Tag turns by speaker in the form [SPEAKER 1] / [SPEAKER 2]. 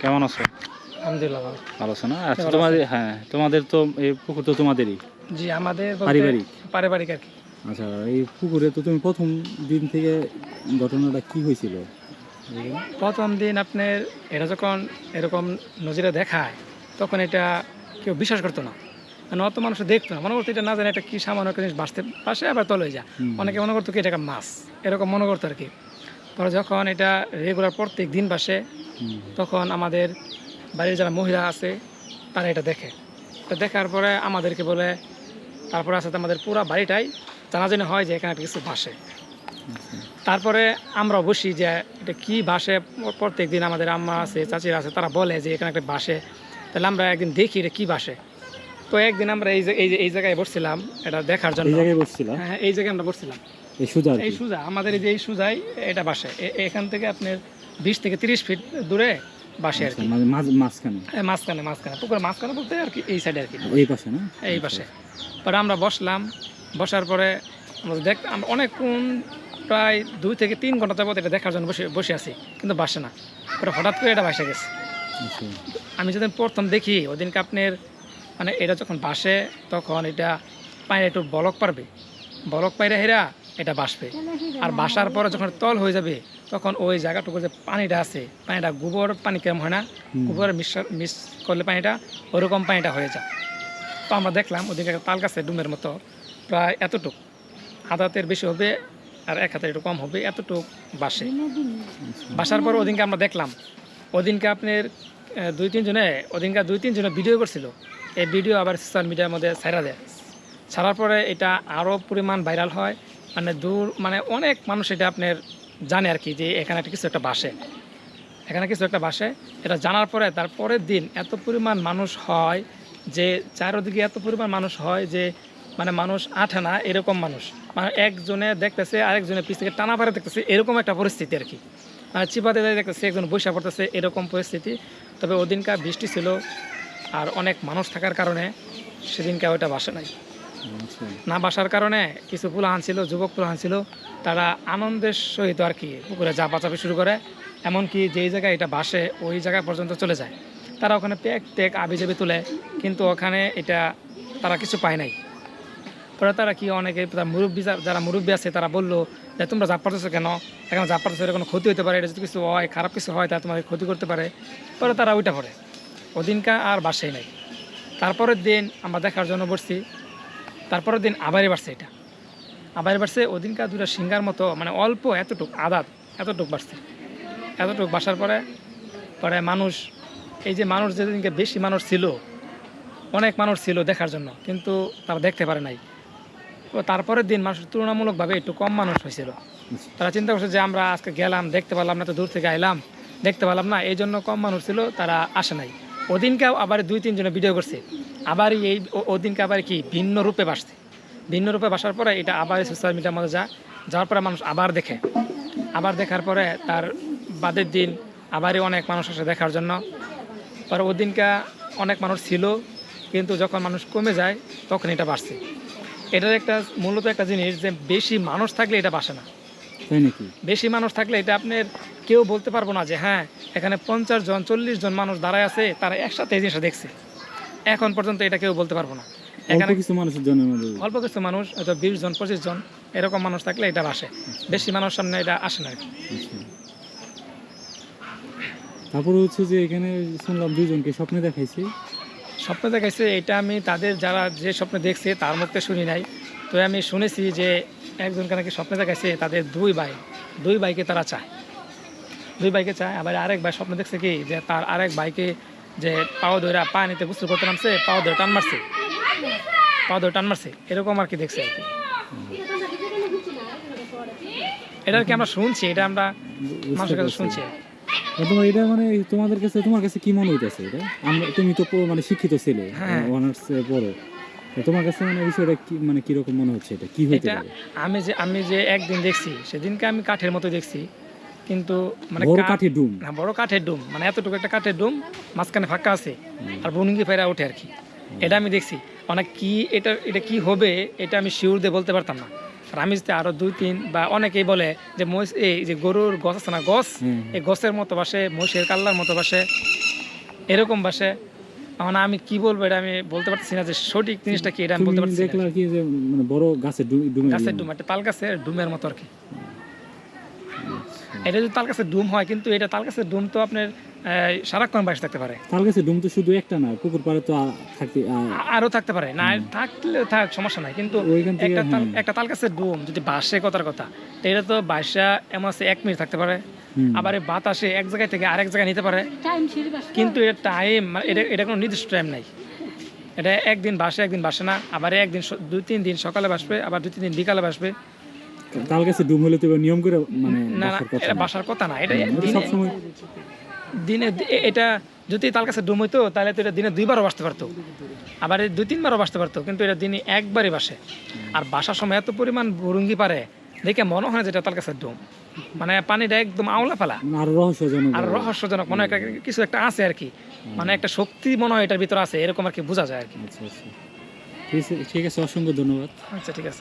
[SPEAKER 1] কেমন আছো?
[SPEAKER 2] আলহামদুলিল্লাহ ভালো।
[SPEAKER 1] ভালো আছো না? আচ্ছা তোমাদের হ্যাঁ তোমাদের তো এই পুকুর তো তোমাদেরই।
[SPEAKER 2] জি আমাদের
[SPEAKER 1] পারিবারিক?
[SPEAKER 2] পারিবারিক আর কি।
[SPEAKER 1] আচ্ছা এই পুকুরে তো তুমি প্রথম দিন থেকে ঘটনাটা কি হয়েছিল?
[SPEAKER 2] প্রথম দিন আপনার এটা যখন এরকম নজিরে দেখায় তখন এটা কেউ বিশ্বাস করতো না। মানে অত মানুষ দেখতো না। মনে করতো এটা না জানে এটা কি সামান্য একটা জিনিস বাঁচতে পাশে আবার তলে যা
[SPEAKER 1] হুম।
[SPEAKER 2] অনেকে মনে করতো কি এটা একটা মাছ। এরকম মনে করতো আর কি। পরে যখন এটা রেগুলার প্রত্যেক দিন বাসে তখন আমাদের বাড়ির যারা মহিলা আছে তারা এটা দেখে। তো দেখার পরে আমাদেরকে বলে তারপরে আসতে আমাদের পুরো বাড়িটাই জানা জানাজানি হয় যে এখানে একটা কিছু ভাসে
[SPEAKER 1] আচ্ছা।
[SPEAKER 2] তারপরে আমরা বসি যে এটা কি ভাসে প্রত্যেক দিন আমাদের আম্মা আছে চাচিরা আছে তারা বলে যে এখানে একটা বাসে। তাহলে আমরা একদিন দেখি এটা কি বাসে। তো একদিন আমরা এই যে এই জায়গায় বসছিলাম এটা দেখার জন্য। হ্যাঁ এই জায়গায় আমরা বসছিলাম।
[SPEAKER 1] এই সুজা
[SPEAKER 2] এই সুজা আমাদের এই যে এই সুজাই এটা বাসে এখান থেকে আপনার বিশ থেকে তিরিশ ফিট দূরে বাসে আর
[SPEAKER 1] আচ্ছা,
[SPEAKER 2] কি
[SPEAKER 1] মাঝ- মাঝ- মাঝখানে।
[SPEAKER 2] এই মাঝখানে মাঝখানে। পুকুরের মাঝখানে বলতে আর কি এই সাইডে আর কি।
[SPEAKER 1] এই পাশে না?
[SPEAKER 2] এই পাশে। পরে আমরা বসলাম বসার পরে আমরা দেখ আমরা অনেকক্ষণ প্রায় দুই থেকে তিন ঘণ্টা যাবত এটা দেখার জন্য বসে বসে আছি কিন্তু বাসে না। পরে হঠাৎ করে এটা বাসে গেছে।
[SPEAKER 1] আচ্ছা।
[SPEAKER 2] আমি যেদিন প্রথম দেখি ওদিনকে আপনার মানে এটা যখন বাসে তখন এটা পায়ে একটু বলক পারবে। বলক পাইরে হেরা এটা বাসবে। আর বাসার পরে যখন তল হয়ে যাবে তখন ওই জায়গাটুকু যে পানিটা আছে পানিটা গোবর পানি কেমন হয় না। গোবর মিশ মিস করলে পানিটা ওরকম পানিটা হয়ে যায়। তো আমরা দেখলাম ওদিকে একটা তাল গাছে ডুমের মতো। প্রায় এতটুক। হাতের বেশি হবে আর এক হাতের একটু কম হবে এতটুক বাসে। বাসার পর ওদিনকে আমরা দেখলাম ওদিনকে আপনার দুই তিনজনে ওদিনকে দুই তিনজনে ভিডিও করছিল। এই ভিডিও আবার সোশ্যাল মিডিয়ার মধ্যে ছাড়া দেয়। ছাড়ার পরে এটা আরও পরিমাণ ভাইরাল হয়। মানে দূর মানে অনেক মানুষ এটা আপনার জানে আর কি যে এখানে একটা কিছু একটা বাসে। এখানে কিছু একটা বাসে, এটা জানার পরে তারপরের দিন এত পরিমাণ মানুষ হয় যে, চারোদিকে এত পরিমাণ মানুষ হয় যে মানে মানুষ আঠে না, এরকম মানুষ। মানে একজনে দেখতেছে, আরেকজনের পিছ থেকে টানা পারে দেখতেছে, এরকম একটা পরিস্থিতি আর কি। মানে চিপাতে যায় দেখতেছে, একজন বৈশা পড়তেছে, এরকম পরিস্থিতি। তবে ওদিনকার বৃষ্টি ছিল আর অনেক মানুষ থাকার কারণে সেদিনকে ওইটা বাসে নাই। না বাসার কারণে কিছু পুলাহান ছিল যুবক পুলাহান ছিল তারা আনন্দের সহিত আর কি পুকুরে যা বাঁচাবে শুরু করে। এমনকি যেই জায়গায় এটা বাসে, ওই জায়গা পর্যন্ত চলে যায়। তারা ওখানে পেক টেক আবি যাবি তুলে, কিন্তু ওখানে এটা তারা কিছু পায় নাই। পরে তারা কি অনেকে মুরব্বী যা- যারা মুরব্বী আছে, তারা বলল যে, তোমরা জাপ পারতেছো কেন? এখন জাপ পারতেছো এটা কোনো ক্ষতি হতে পারে। এটা যদি কিছু হয়, খারাপ কিছু হয় তা তোমাদের ক্ষতি করতে পারে। পরে তারা ওইটা পড়ে ওদিনকা আর বাসেই নাই। তারপরের দিন আমরা দেখার জন্য বসছি। তারপরের দিন আবারই বাড়ছে এটা। আবারই বাড়ছে, ওদিনকার দুটা সিঙ্গার মতো মানে অল্প এতটুক, আদাত এতটুক বাড়ছে। এতটুক বাসার পরে পরে মানুষ, এই যে মানুষ যেদিনকে বেশি মানুষ ছিল, অনেক মানুষ ছিল দেখার জন্য, কিন্তু তারা দেখতে পারে নাই। তো তারপরের দিন মানুষ তুলনামূলকভাবে একটু কম মানুষ হয়েছিল। তারা চিন্তা করছে যে আমরা আজকে গেলাম, দেখতে পারলাম না তো দূর থেকে আইলাম, দেখতে পারলাম না, এই জন্য কম মানুষ ছিল, তারা আসে নাই। ওদিনকেও আবার দুই, তিনজনে ভিডিও করছে। আবার এই ওদিনকে আবার কি ভিন্ন রূপে বাসছে। ভিন্ন রূপে বাসার পরে এটা আবার সোশ্যাল মিডিয়ার মধ্যে যা যাওয়ার পরে মানুষ আবার দেখে। আবার দেখার পরে তার বাদের দিন আবারই অনেক মানুষ আসে দেখার জন্য। পরে ওদিনকা অনেক মানুষ ছিল, কিন্তু যখন মানুষ কমে যায়, তখন এটা বাড়ছে। এটার একটা মূলত একটা জিনিস যে বেশি মানুষ থাকলে এটা বাসে না। বেশি মানুষ থাকলে এটা আপনার কেউ বলতে পারব না যে হ্যাঁ এখানে পঞ্চাশ জন চল্লিশ জন মানুষ দাঁড়ায় আছে তারা একসাথে এই জিনিসটা দেখছে। এখন পর্যন্ত এটা কেউ বলতে পারব না। এখানে
[SPEAKER 1] কিছু মানুষের জন্য
[SPEAKER 2] অল্প কিছু মানুষ হয়তো বিশ জন পঁচিশ জন এরকম মানুষ থাকলে এটা আসে। বেশি মানুষ সামনে এটা আসে না।
[SPEAKER 1] আচ্ছা। তারপরে হচ্ছে যে এখানে শুনলাম দুইজনকে স্বপ্নে দেখাইছে।
[SPEAKER 2] স্বপ্নে দেখাইছে এটা আমি তাদের যারা যে স্বপ্নে দেখছে তার মুখতে শুনি নাই। তো আমি শুনেছি যে একজনকে নাকি স্বপ্নে দেখাইছে তাদের দুই ভাই দুই ভাইকে তারা চায়। দুই ভাইকে চায় আবার আরেক ভাই স্বপ্নে দেখছে কি যে তার আরেক ভাইকে যে পাও ধরে পা নিতে গোসল করতে নামছে পাও ধরে টান মারছে। পাও ধরে টান মারছে এরকম আর কি দেখছে আর কি। এটা আর কি আমরা শুনছি? এটা আমরা মানুষের কাছে শুনছি।
[SPEAKER 1] তোমার এটা মানে তোমাদের কাছে তোমার কাছে কি মনে হইতেছে এটা? আমরা তুমি তো মানে শিক্ষিত ছেলে। অনার্স পড়ো তোমার কাছে মানে বিষয়টা কি মানে কীরকম মনে হচ্ছে এটা? কি হইতে পারে?
[SPEAKER 2] আমি যে আমি যে একদিন দেখছি সেদিনকে আমি কাঠের মতো দেখছি। কিন্তু মানে
[SPEAKER 1] বড়
[SPEAKER 2] কাঠ-
[SPEAKER 1] কাঠি ডুম?
[SPEAKER 2] না বড় কাঠের ডুম। মানে এতটুকু একটা কাঠের ডুম মাঝখানে ফাঁকা আছে আর বনুঙ্গি ফেরা ওঠে আর কি। এটা আমি দেখছি। মানে কি এটা এটা কি হবে এটা আমি শিওর দিয়ে বলতে পারতাম না। আর আমি যদি আরও দুই তিন বা অনেকেই বলে যে মহিষ এই যে গরুর গছ আছে না গছ এই গছের মতো বাসে মহিষের কাল্লার মতো বাসে এরকম বাসে এখন আমি কি বলব এটা আমি বলতে পারছি না যে সঠিক জিনিসটা কি এটা আমি বলতে পারছি
[SPEAKER 1] দেখলাম কি যে মানে বড় গাছে ডুমে
[SPEAKER 2] গাছের ডুম একটা তাল গাছের ডুমের মতো আর কি। এটা যদি তাল গাছের ডুম হয় কিন্তু এটা তাল গাছের ডুম তো আপনার সারাক্ষণ বাসে থাকতে পারে।
[SPEAKER 1] তাল গাছে ডুম তো শুধু একটা না পুকুর পাড়ে তো থাকতে আ-
[SPEAKER 2] আ- থাকতে পারে। না থাকলে থাক সমস্যা নাই। কিন্তু একটা
[SPEAKER 1] হ্যাঁ।
[SPEAKER 2] একটা তাল গাছের ডুম যদি বাসে কথার কথা তো এটা তো বাসা এমন আছে এক মিনিট থাকতে পারে। আবার এই বাতাসে এক জায়গায় থেকে আরেক জায়গায় নিতে পারে।
[SPEAKER 3] টাইম ছিল বাস
[SPEAKER 2] কিন্তু এর টাইম এটা এটা কোনো নির্দিষ্ট টাইম নাই। এটা একদিন বাসে একদিন বাসে না। আবার একদিন দুই তিন দিন সকালে বাসবে আবার দুই তিন দিন বিকালে বাসবে।
[SPEAKER 1] তাল গাছে ডুম হলে তো নিয়ম করে মানে
[SPEAKER 2] না না
[SPEAKER 1] বাসার কথা
[SPEAKER 2] এটা বাসার কথা না। এটা
[SPEAKER 1] এটা সবসময়
[SPEAKER 2] দিনে এটা যদি তার কাছে ডুম হইতো তাহলে তো এটা দিনে দুইবারও বাসতে পারতো। আবার দুই তিনবারও বাসতে পারতো কিন্তু এটা দিনে একবারই বাসে। আর বাসার সময় এত পরিমাণ ভুরুঙ্গি পারে দেখে মনে হয় যেটা তার কাছে ডুম। মানে পানিটা একদম আওলা ফেলা।
[SPEAKER 1] মানে আরও রহস্যজনক।
[SPEAKER 2] আর রহস্যজনক মনে হয় একটা কিছু একটা আছে আর কি। মানে একটা শক্তি মনে হয় এটার ভিতরে আছে এরকম আর কি বোঝা যায় আর কি।
[SPEAKER 1] আচ্ছা আচ্ছা। ঠিক আছে অসংখ্য ধন্যবাদ।
[SPEAKER 2] আচ্ছা ঠিক আছে।